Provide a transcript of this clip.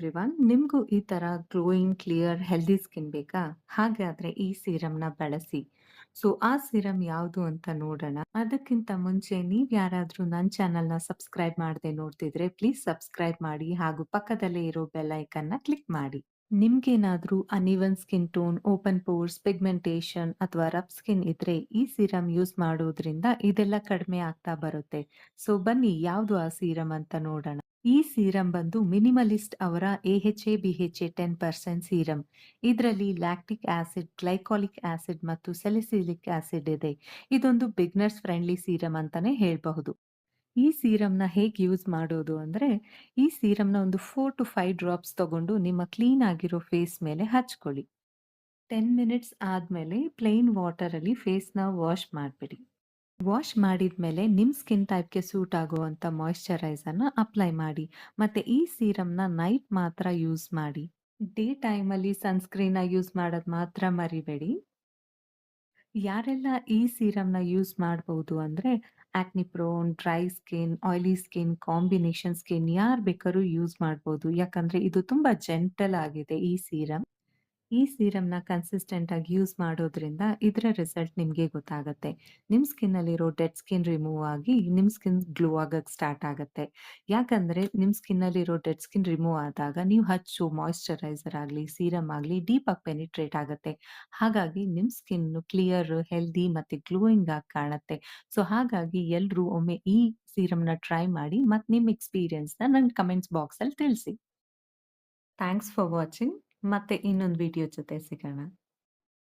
Everyone. ನಿಮ್ಗೂ ಈ ತರ ಗ್ಲೋಯಿಂಗ್, ಕ್ಲಿಯರ್, ಹೆಲ್ದಿ ಸ್ಕಿನ್ ಬೇಕಾ? ಹಾಗಾದ್ರೆ ಈ ಸೀರಮ್‌ನ ಬಳಸಿ. ಸೊ, ಆ ಸೀರಮ್ ಯಾವುದು ಅಂತ ನೋಡೋಣ. ಅದಕ್ಕಿಂತ ಮುಂಚೆ ನೀವ್ ಯಾರಾದ್ರೂ ನನ್ನ ಚಾನೆಲ್‌ನ ಸಬ್ಸ್ಕ್ರೈಬ್ ಮಾಡದೆ ನೋಡ್ತಿದ್ರೆ ಪ್ಲೀಸ್ ಸಬ್ಸ್ಕ್ರೈಬ್ ಮಾಡಿ ಹಾಗೂ ಪಕ್ಕದಲ್ಲೇ ಇರೋ ಬೆಲ್ನ ಕ್ಲಿಕ್ ಮಾಡಿ. ನಿಮ್ಗೇನಾದ್ರೂ uneven skin tone, open pores, pigmentation ಅಥವಾ ರಫ್ ಸ್ಕಿನ್ ಇದ್ರೆ ಈ ಸೀರಮ್ ಯೂಸ್ ಮಾಡೋದ್ರಿಂದ ಇದೆಲ್ಲ ಕಡಿಮೆ ಆಗ್ತಾ ಬರುತ್ತೆ. ಸೊ ಬನ್ನಿ ಯಾವ್ದು ಆ ಸೀರಮ್ ಅಂತ ನೋಡೋಣ. ಈ ಸೀರಮ್ ಬಂದು ಮಿನಿಮಲಿಸ್ಟ್ ಅವರ ಎಎಚ್ಎ, ಬಿಎಚ್ಎ 10% ಸೀರಮ್. ಇದರಲ್ಲಿ ಲ್ಯಾಕ್ಟಿಕ್ ಆಸಿಡ್, ಗ್ಲೈಕಾಲಿಕ್ ಆಸಿಡ್ ಮತ್ತು ಸೆಲೆಸಿಲಿಕ್ ಆಸಿಡ್ ಇದೆ. ಇದೊಂದು ಬಿಗ್ನರ್ಸ್ ಫ್ರೆಂಡ್ಲಿ ಸೀರಮ್ ಅಂತಾನೆ ಹೇಳ್ಬಹುದು. ಈ ಸೀರಮ್‌ನ ಹೇಗೆ ಯೂಸ್ ಮಾಡೋದು ಅಂದ್ರೆ, ಈ ಸೀರಮ್‌ನ ಒಂದು 4-5 ಡ್ರಾಪ್ಸ್ ತಗೊಂಡು ನಿಮ್ಮ ಕ್ಲೀನ್ ಆಗಿರೋ ಫೇಸ್ ಮೇಲೆ ಹಚ್ಕೊಳ್ಳಿ. 10 ಮಿನಿಟ್ಸ್ ಆದಮೇಲೆ ಪ್ಲೇನ್ ವಾಟರ್ ಅಲ್ಲಿ ಫೇಸ್‌ನ ವಾಶ್ ಮಾಡಿಬಿಡಿ ವಾಶ್ ಮಾಡಿದ್ಮೇಲೆ ನಿಮ್ಮ ಸ್ಕಿನ್ ಟೈಪ್‌ಗೆ ಸೂಟ್ ಆಗುವಂಥ ಮಾಯಿಶ್ಚರೈಸರ್‌ನ ಅಪ್ಲೈ ಮಾಡಿ. ಮತ್ತೆ ಈ ಸೀರಮ್‌ನ ನೈಟ್ ಮಾತ್ರ ಯೂಸ್ ಮಾಡಿ. ಡೇ ಟೈಮಲ್ಲಿ ಸನ್‌ಸ್ಕ್ರೀನ್‌ನ ಯೂಸ್ ಮಾಡೋದು ಮಾತ್ರ ಮರಿಬೇಡಿ. ಯಾರೆಲ್ಲ ಈ ಸೀರಮ್‌ನ ಯೂಸ್ ಮಾಡಬಹುದು ಅಂದ್ರೆ, acne prone, dry skin, oily skin, combination skin ಯಾರ್ ಬೇಕಾದ್ರೂ ಯೂಸ್ ಮಾಡ್ಬೋದು. ಯಾಕಂದ್ರೆ ಇದು ತುಂಬಾ ಜೆಂಟಲ್ ಆಗಿದೆ ಈ ಸೀರಮ್. ಈ ಸೀರಮ್‌ನ ಕನ್ಸಿಸ್ಟೆಂಟ್ ಆಗಿ ಯೂಸ್ ಮಾಡೋದ್ರಿಂದ ಇದರ ರಿಸಲ್ಟ್ ನಿಮಗೆ ಗೊತ್ತಾಗುತ್ತೆ ನಿಮ್ಮ ಸ್ಕಿನ್ ಅಲ್ಲಿರೋ ಡೆಡ್ ಸ್ಕಿನ್ ರಿಮೂವ್ ಆಗಿ ನಿಮ್ಮ ಸ್ಕಿನ್ ಗ್ಲೋ ಆಗಕ್ಕೆ ಸ್ಟಾರ್ಟ್ ಆಗುತ್ತೆ ಯಾಕಂದ್ರೆ ನಿಮ್ಮ ಸ್ಕಿನ್ ಅಲ್ಲಿರೋ ಡೆಡ್ ಸ್ಕಿನ್ ರಿಮೂವ್ ಆದಾಗ ನೀವು ಹಚ್ಚು ಮಾಯಿಶ್ಚರೈಸರ್ ಆಗಲಿ ಸೀರಮ್ ಆಗಲಿ ಡೀಪ್ ಆಗಿ ಪೆನಿಟ್ರೇಟ್ ಆಗುತ್ತೆ ಹಾಗಾಗಿ ನಿಮ್ಮ ಸ್ಕಿನ್ ಕ್ಲಿಯರ್, ಹೆಲ್ದಿ ಮತ್ತೆ ಗ್ಲೋಯಿಂಗ್ ಆಗಿ ಕಾಣುತ್ತೆ ಸೊ ಹಾಗಾಗಿ ಎಲ್ಲರೂ ಒಮ್ಮೆ ಈ ಸೀರಮ್‌ನ ಟ್ರೈ ಮಾಡಿ ಮತ್ತೆ ನಿಮ್ಮ ಎಕ್ಸ್‌ಪೀರಿಯನ್ಸ್‌ನ ನನ್ನ ಕಮೆಂಟ್ಸ್ ಬಾಕ್ಸ್ ಅಲ್ಲಿ ತಿಳಿಸಿ. Thanks for watching. ಮತ್ತೆ ಇನ್ನೊಂದು ವಿಡಿಯೋ ಜೊತೆ ಸಿಗೋಣ.